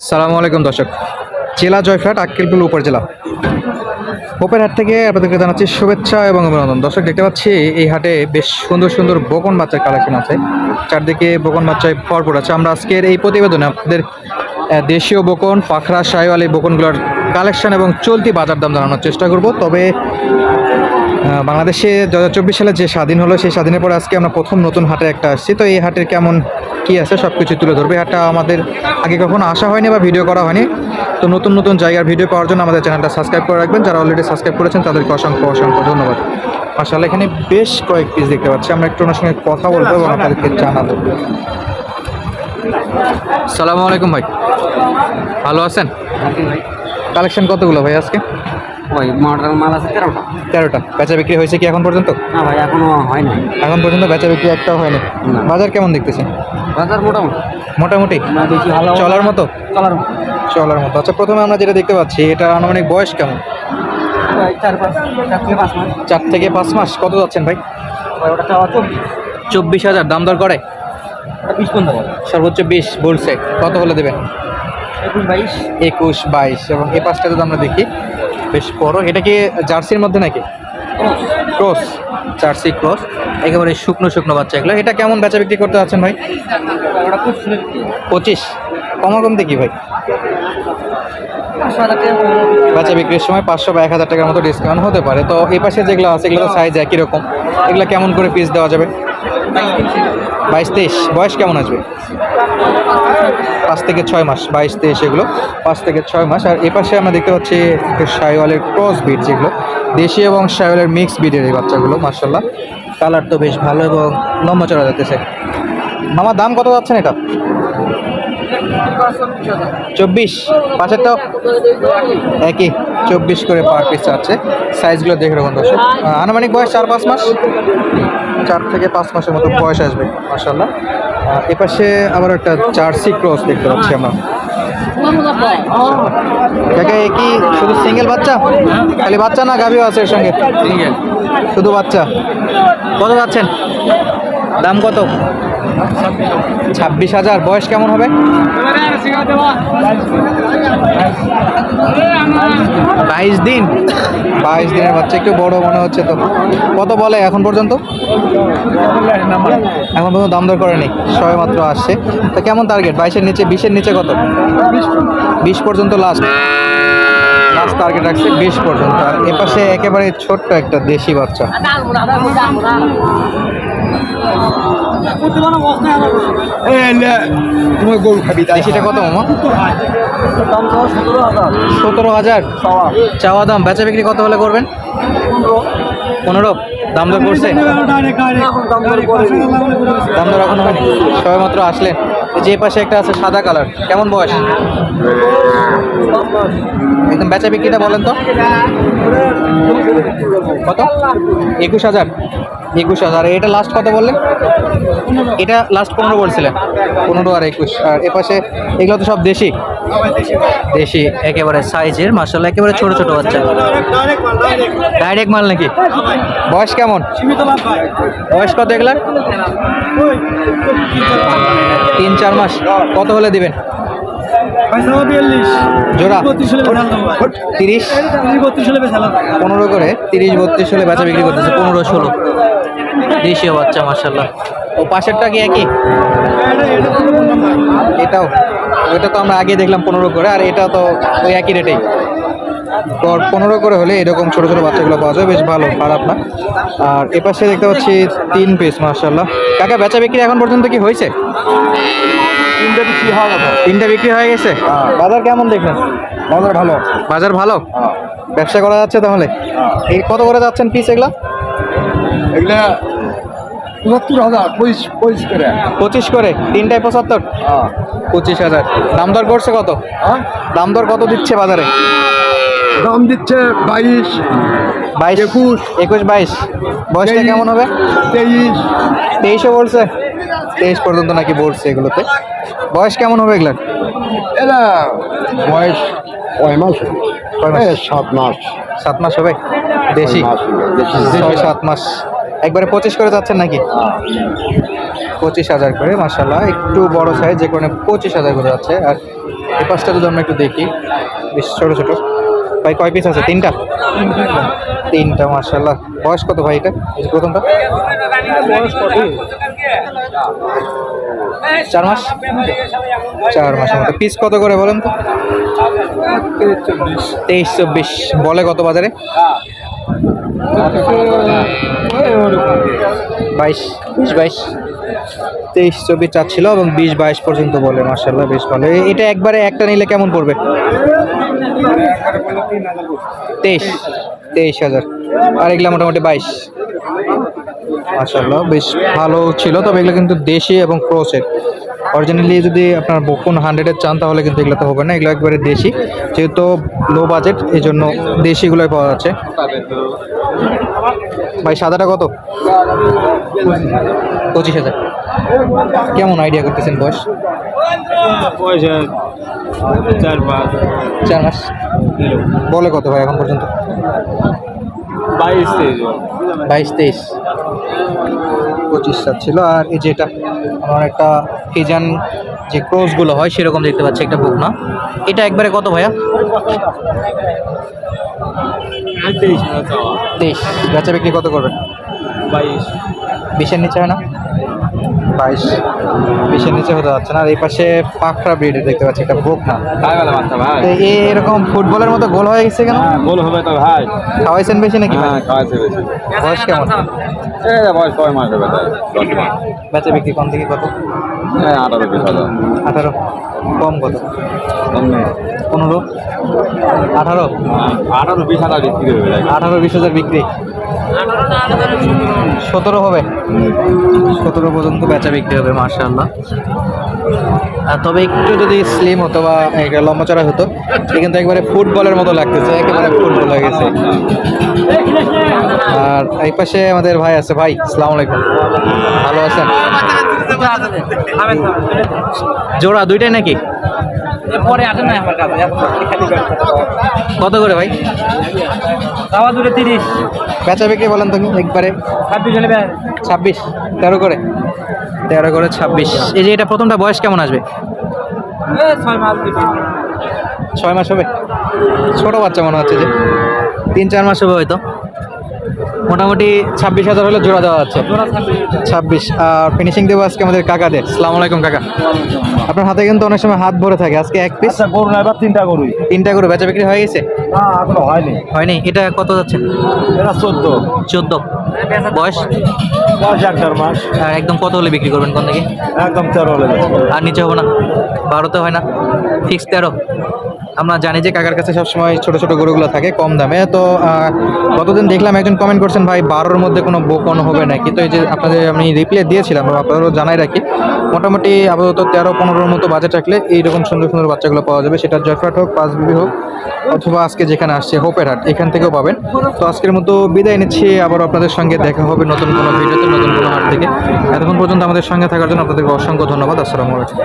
সালামু আলাইকুম, দর্শক। জেলা জয়ফ্রাট আক্কেলপুল উপজেলা হোপের হাট থেকে আপনাদেরকে জানাচ্ছি শুভেচ্ছা এবং অভিনন্দন। দর্শক, দেখতে পাচ্ছি এই হাটে বেশ সুন্দর সুন্দর বকন বাচ্চার কালেকশন আছে। চারদিকে বকন বাচ্চায় ভরপুর আছে। আমরা আজকের এই প্রতিবেদনে আপনাদের দেশীয় বকন, পাখরা এই বকনগুলোর কালেকশন এবং চলতি বাজার দাম জানানোর চেষ্টা করব। তবে বাংলাদেশে দু হাজার চব্বিশ সালে যে স্বাধীন হলো সেই স্বাধীনের পরে আজকে আমরা প্রথম নতুন হাটে একটা আসছি। তো এই হাটের কেমন কি আছে সব কিছু তুলে ধরবে। হাটটা আমাদের আগে কখনো আসা হয়নি বা ভিডিও করা হয়নি। তো নতুন নতুন জায়গার ভিডিও পাওয়ার জন্য আমাদের চ্যানেলটা সাবস্ক্রাইব করে রাখবেন। যারা অলরেডি সাবস্ক্রাইব করেছেন তাদেরকে অসংখ্য অসংখ্য ধন্যবাদ। মাসাল্লাহ এখানে বেশ কয়েক পিস দেখতে পাচ্ছি। আমরা একটু ওনার সঙ্গে কথা বলব এবং আপনাদেরকে জানাব। সালামু আলাইকুম ভাই। ভালো আছেন? কালেকশন কতগুলো ভাই আজকে? ওই মডেল মাল আছে তেরোটা। তেরোটা। বেচা বিক্রি হয়েছে কি এখন পর্যন্ত? না ভাই এখনও হয়নি। এখন পর্যন্ত বেচা বিক্রি একটাও হয়নি। বাজার কেমন দেখতেছেন বাজার মোটামুটি। মোটামুটি? চলার মতো? চলার চলার মতো। আচ্ছা প্রথমে আমরা যেটা দেখতে পাচ্ছি এটা আনুমানিক বয়স কেমন? চার থেকে পাঁচ মাস। কত যাচ্ছেন ভাই? চব্বিশ। হাজার। দাম দর করে? সর্বোচ্চ বিশ বলছে। কত হলে দেবেন? একুশ বাইশ। এবং এই পাঁচটা যদি আমরা দেখি বেশ বড়। এটা কি জার্সির মধ্যে নাকি? Cross, jersey cross. একেবারে শুকনো শুকনো বাচ্চা এগুলো। এটা কেমন বেচা বিক্রি করতে যাচ্ছেন ভাই? পঁচিশ। কমা কমতে কি ভাই? পাঁচশো হাজার টাকা পড়বে। বেচা বিক্রির সময় পাঁচশো বা এক হাজার টাকার মতো ডিসকাউন্ট হতে পারে। তো এই পাশে যেগুলো আছে এগুলো সাইজ একই রকম। এগুলো কেমন করে পিস দেওয়া যাবে? বাইশ তেইশ। বয়স কেমন আসবে? পাঁচ থেকে ছয় মাস। বাইশ তেইশ এগুলো। পাঁচ থেকে ছয় মাস। আর এ পাশে আমরা দেখতে পাচ্ছি সাইওয়ালের ক্রস বিট যেগুলো। দেশি এবং শাইওয়ালের মিক্স বিটের এই বাচ্চাগুলো মার্শাল্লাহ কালার তো বেশ ভালো এবং লম্বা চড়া যাচ্ছে। আমার দাম কত যাচ্ছেন এটা? চব্বিশ পাঁচেরটাও একই চব্বিশ করে পার পিস আছে। সাইজগুলো দেখে রাখুন দর্শক। আনুমানিক বয়স চার পাঁচ মাস? চার থেকে পাঁচ মাসের মতো বয়স আসবে মাসাল্লাহ এপাশে আবার একটা জার্সি ক্রস দেখতে পাচ্ছি আমরা। কাকা এ কি শুধু সিঙ্গেল বাচ্চা? খালি বাচ্চা না গাভিও আছে এর সঙ্গে? সিঙ্গেল শুধু বাচ্চা। কত যাচ্ছেন? দাম কত? ছাব্বিশ হাজার। বয়স কেমন হবে? বাইশ দিন। বাইশ দিনের বাচ্চা, একটু বড় মনে হচ্ছে তো। কত বলে এখন পর্যন্ত? এখন পর্যন্ত দাম দর করেনি, সবে মাত্র আসছে। তো কেমন টার্গেট বাইশের নিচে, বিশের নিচে কত? বিশ পর্যন্ত লাস্ট লাস্ট টার্গেট রাখছে বিশ পর্যন্ত। আর এপাশে একেবারে ছোট্ট একটা দেশি বাচ্চা। তোমার গরু খাবি, তাই দেশিটা কত মামা? সতেরো হাজার। চাওয়া দাম, বেচা বিক্রি কত হলে করবেন? পনেরো। দাম দর করছে? দাম দর এখনও হয়নি। সবে মাত্র আসলেন। যে পাশে একটা আছে সাদা কালার। কেমন বয়স? একদম বেচা বিক্রিটা বলেন তো। কত? একুশ হাজার। একুশ হাজার। এটা লাস্ট কত বললেন এটা লাস্ট পনেরো বলছিলেন পনেরো আর একুশ। আর এপাশে এগুলো তো সব দেশি। দেশি, একেবারে সাইজের মার্শাল একেবারে ছোট ছোট বাচ্চা। ডাইরেক্ট মাল নাকি? বয়স কেমন? বয়স কত এগুলার তিন, চার মাস। কত হলে দিবেন? জোড়া? তিরিশ? পনেরো করে তিরিশ বত্রিশ হলে বেচা বিক্রি করতেছে, পনেরো, ষোলো। দেশীয় বাচ্চা মার্শাল্লাহ ও পাশেরটা কি একই? এটাও। ওইটা তো আমরা আগে দেখলাম পনেরো করে আর এটা তো ওই একই রেটেই। তো পনেরো করে হলে এরকম ছোটো ছোটো বাচ্চাগুলো পাওয়া যায় বেশ ভালো খারাপ না। আর এপাশে দেখতে পাচ্ছি তিন পিস মার্শাল্লাহ কাকা বেচা বিক্রি এখন পর্যন্ত কি হয়েছে? তিনটে বিক্রি হওয়া তিনটা বিক্রি হয়ে গেছে? বাজার কেমন দেখলেন? বাজার ভালো। বাজার ভালো? হ্যাঁ। ব্যবসা করা যাচ্ছে তাহলে? এই কত করে যাচ্ছেন পিস এগুলা? এগুলা পঁচাত্তর হাজার পঁচিশ পঁচিশ করে। পঁচিশ করে তিনটায় পঁচাত্তর? হ্যাঁ। পঁচিশ হাজার। দাম দর করছে কত? হ্যাঁ? দাম দর কত দিচ্ছে বাজারে? দাম দিচ্ছে বাইশ বাইশ? একুশ। একুশ বাইশ। বয়সটা কেমন হবে? তেইশ। তেইশে বলছে? তেইশ পর্যন্ত নাকি বলছে এগুলোতে। বয়স কেমন হবে এগুলার? এরা বয়স কয় মাস? সাত মাস। সাত মাস হবে? দেশি? ছয় সাত মাস। একবারে পঁচিশ করে যাচ্ছেন নাকি? পঁচিশ হাজার করে মাসাল্লাহ একটু বড় সাইজ যে কোনো পঁচিশ হাজার করে যাচ্ছে। আর এ পাঁচটা যদি আমরা একটু দেখি বেশ ছোট ছোট। ভাই, কয় পিস আছে? তিনটা? তিনটা মার্শাল্লাহ বয়স কত ভাই এটা? প্রথমটা চার মাস? চার মাসের মতো। পিস কত করে বলেন তো? তেইশ, চব্বিশ। বলে কত বাজারে? বাইশ, বিশ, বাইশ। তেইশ, চব্বিশ চাচ্ছিল এবং বিশ, বাইশ পর্যন্ত বলে মার্শাল্লাহ বেশ ভালো। এটা একবারে একটা নিলে কেমন পড়বে? তেইশ তেইশ হাজার। আর এগুলো মোটামুটি বাইশ। মার্শাল্লাহ বেশ ভালো ছিল। তবে এগুলো কিন্তু দেশি এবং ক্রোসের। অরিজিনালি যদি আপনার বকুন হান্ড্রেডের চান, তাহলে কিন্তু এগুলো তো হবে না। এগুলো একবারে দেশি। যেহেতু লো বাজেট এই জন্য দেশিগুলোই পাওয়া যাচ্ছে। ভাই, সাদাটা কত? পঁচিশ হাজার। কেমন আইডিয়া করতেছেন বয়স? পয়সা চার পাঁচ চার মাস। বলে কত ভাই এখন পর্যন্ত? বাইশ তেইশ। বাইশ তেইশ। পঁচিশ ছিল আর এই যেটা আমার একটা ফিজান যে ক্রোসগুলো হয় সেরকম দেখতে পাচ্ছি একটা বুক না? এটা একবারে কত ভাইয়া? তেইশ। বেচা বিক্রি কত করবেন? বাইশ। বিশের নিচে হয় না? বাইশ। বিশের নিচে হতে যাচ্ছে না। আর এই পাশে পাখরা ব্রিড দেখতে পাচ্ছি একটা বুক না কাই বেলা বাচ্চা ভাই। তো এ এরকম ফুটবলের মতো গোল হয়ে গেছে কেন? হ্যাঁ গোল হবে তো ভাই। খাওয়াইছেন বেশি নাকি? হ্যাঁ খাওয়াইছে বেশি। বয়স কেমন? বয়স ছয় মাস হবে তাই। বেচা বিক্রি কম থেকে কত? হ্যাঁ আঠারো বিশ হাজার আঠারো। কম কত? কম নেই। পনেরো? আঠারো? আঠারো বিশ হাজার বিক্রি হবে আঠারো বিশ হাজার বিক্রি। সতেরো হবে। সতেরো পর্যন্ত বেচা বিক্রি হবে মার্শাল্লাহ তবে একটু যদি স্লিম হতো বা একটা লম্বা চড়া হতো সে কিন্তু একবারে ফুটবলের মতো লাগতেছে একেবারে ফুটবল হয়ে গেছে। আর এই পাশে আমাদের ভাই আছে ভাই সালাম আলাইকুম। ভালো আছেন? জোড়া দুইটাই নাকি? পরে আসে না আমার কাছে কত করে ভাই? দূরে তিরিশ। বেচা বিক্রি বলেন তো একবারে। ছাব্বিশ তেরো করে। তেরো করে ছাব্বিশ। এই যে এটা প্রথমটা বয়স কেমন আসবে? ছয় মাস হবে? ছোট বাচ্চা মনে হচ্ছে যে। তিন চার মাস হবে হয়তো। মোটামুটি ছাব্বিশ হাজার হলে জোড়া দেওয়া যাচ্ছে ছাব্বিশ আর ফিনিশিং দেবো আজকে আমাদের কাকাদের। সালাম আলাইকুম কাকা। আপনার হাতে কিন্তু অনেক সময় হাত ভরে থাকে আজকে এক পিস আচ্ছা গরু না এবার তিনটা গরুই। তিনটা করে বেচা বিক্রি হয়ে গেছে? না এখনও হয়নি। হয়নি এটা কত যাচ্ছে? এরা চোদ্দ। চোদ্দ। বয়স? দশ এক দেড় মাস। আর একদম কত হলে বিক্রি করবেন কোন থেকে একদম তেরো হলে আর নিচে হবে না? বারোতে হয় না? ফিক্স তেরো? আমরা জানি যে কাকার কাছে সবসময় ছোট ছোট গরুগুলো থাকে, কম দামে। তো গতদিন দেখলাম একজন কমেন্ট করছেন, ভাই, বারোর মধ্যে কোনো বোকন হবে নাকি? তো এই যে আপনাদের আমি রিপ্লাই দিয়েছিলাম আপনাদেরও জানাই রাখি, মোটামুটি আপাতত তেরো পনেরোর মতো বাজেট রাখলে এইরকম সুন্দর সুন্দর বাচ্চাগুলো পাওয়া যাবে। সেটা জয়ফ্রাট হোক, পাঁচ বিবি হোক, অথবা আজকে যেখানে আসছে, হোপের হাট, এখান থেকেও পাবেন। তো আজকের মতো বিদায় নিচ্ছি, আবার আপনাদের সঙ্গে দেখা হবে নতুন কোনো ভিডিওতে, নতুন কোনো হাট থেকে এতক্ষণ পর্যন্ত আমাদের সঙ্গে থাকার জন্য আপনাদেরকে অসংখ্য ধন্যবাদ, আসসালামু আলাইকুম।